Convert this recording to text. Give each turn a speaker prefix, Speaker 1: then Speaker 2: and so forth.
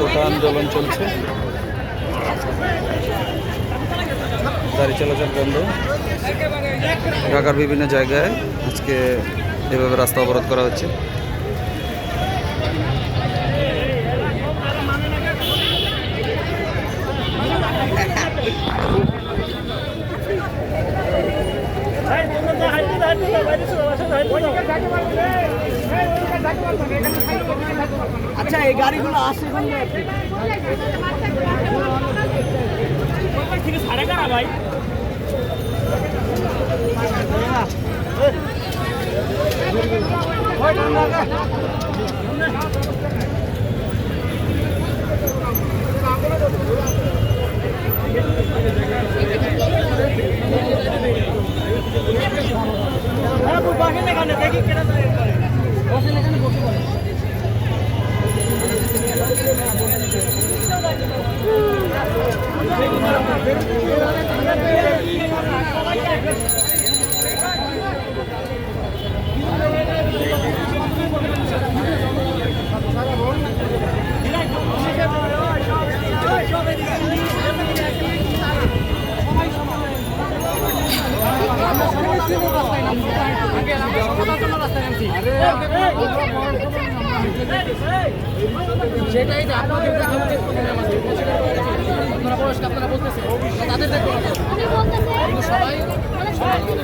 Speaker 1: কোটা আন্দোলন চলছে। গাড়ি চলাচল বন্ধ। ঢাকার বিভিন্ন জায়গায় আজকে এভাবে রাস্তা অবরোধ করা হচ্ছে।
Speaker 2: আচ্ছা এই গাড়িগুলো আসে থেকে সাড়ে কারা ভাই? দেখি কেনা বসেন এখানে সেটাই তো আপনাদের দেখা উচিত প্রথমে আপনারা বয়স্ক আপনারা বলতেছেন তাদের সবাই
Speaker 3: মানে সবাই